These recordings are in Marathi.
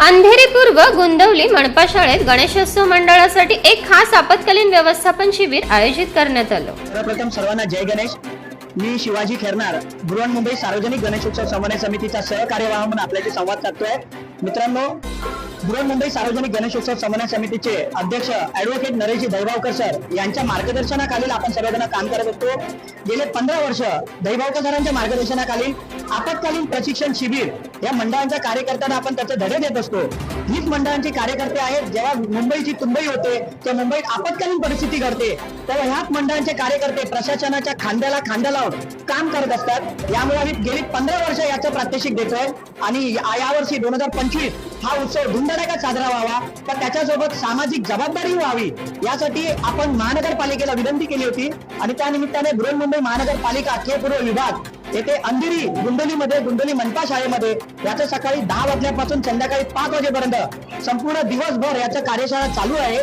अंधेरी पूर्व गुंदवली मनपा शाळेत गणेशोत्सव मंडळासाठी एक खास आपत्कालीन व्यवस्थापन शिबिर आयोजित करण्यात आलं. सर्वप्रथम सर्वांना जय गणेश. मी शिवाजी खेरनार बृहन्मुंबई सार्वजनिक गणेशोत्सव समन्वय समितीचा सहकार्यवाह म्हणून आपल्याशी संवाद साधतोय. मित्रांनो बृहन्मुंबई सार्वजनिक गणेशोत्सव समन्वय समितीचे अध्यक्ष ऍडव्होकेट नरेशजी दैभावकर सर यांच्या मार्गदर्शनाखाली आपण सर्वजण काम करत असतो गेले पंधरा वर्ष दैभावकर सरांच्या मार्गदर्शनाखाली आपत्कालीन प्रशिक्षण शिबिर या मंडळांच्या कार्यकर्त्यांना आपण त्याचे धडे देत असतो. हीच मंडळांची कार्यकर्ते आहेत जेव्हा मुंबईची तुंबई होते तेव्हा मुंबईत आपत्कालीन परिस्थिती घडते. तेव्हा ह्याच मंडळांचे कार्यकर्ते प्रशासनाच्या खांद्याला खांद्या लावून काम करत असतात. यामुळे आम्ही गेली पंधरा वर्ष याचं प्रात्यक्षिक देतोय. आणि यावर्षी दोन हजार पंचवीस हा उत्सव धुमधडाक्यात साजरा व्हावा. तर त्याच्यासोबत सामाजिक जबाबदारी व्हावी. यासाठी आपण महानगरपालिकेला विनंती केली होती. आणि त्यानिमित्ताने बृहन्मुंबई महानगरपालिका के विभाग येथे अंधेरी गुंडोलीमध्ये गुंडोली मनपा शाळेमध्ये याचं सकाळी दहा वाजल्यापासून संध्याकाळी पाच वाजेपर्यंत संपूर्ण दिवसभर याचं कार्यशाळा चालू आहे.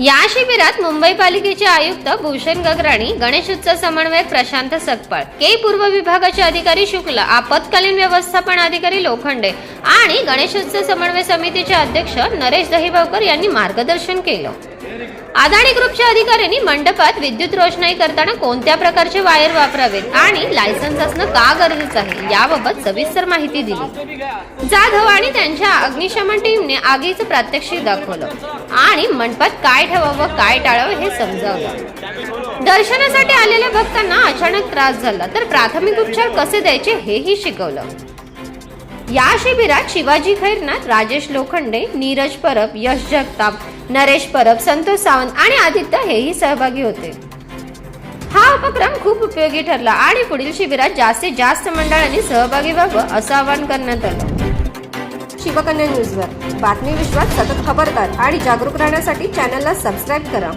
या शिबिरात मुंबई पालिकेचे आयुक्त भूषण गगराणी गणेश उत्सव समन्वयक प्रशांत सकपाळ के पूर्व विभागाचे अधिकारी शुक्ल आपत्कालीन व्यवस्थापन अधिकारी लोखंडे आणि गणेशोत्सव समन्वय समितीचे अध्यक्ष नरेश दहिबावकर यांनी मार्गदर्शन केलं. अदानी ग्रुपच्या अधिकाऱ्यांनी मंडपात विद्युत रोषणाई करताना कोणत्या प्रकारचे वायर वापरावेत आणि लायसन्स असणं का गरजेचं आहे याबाबत सविस्तर माहिती दिली. जाधव आणि त्यांच्या अग्निशमन टीमने आगीचं प्रात्यक्षिक दाखवलं आणि मंडपात काय ठेवावं काय टाळावं हे समजावलं. दर्शनासाठी आलेल्या भक्तांना अचानक त्रास झाला तर प्राथमिक उपचार कसे द्यायचे हेही शिकवलं. या शिबिरात शिवाजी खैरनाथ राजेश लोखंडे नीरज परब यश जगताप नरेश परब संतोष सावंत आणि आदित्य हेही सहभागी होते. हा उपक्रम खूप उपयोगी ठरला आणि पुढील शिबिरात जास्तीत जास्त मंडळांनी सहभागी व्हावं असं आवाहन करण्यात आलं. शिवकन्या न्यूजवर बातमी विश्वात सतत खबरदार आणि जागरूक राहण्यासाठी चॅनलला सबस्क्राईब करा.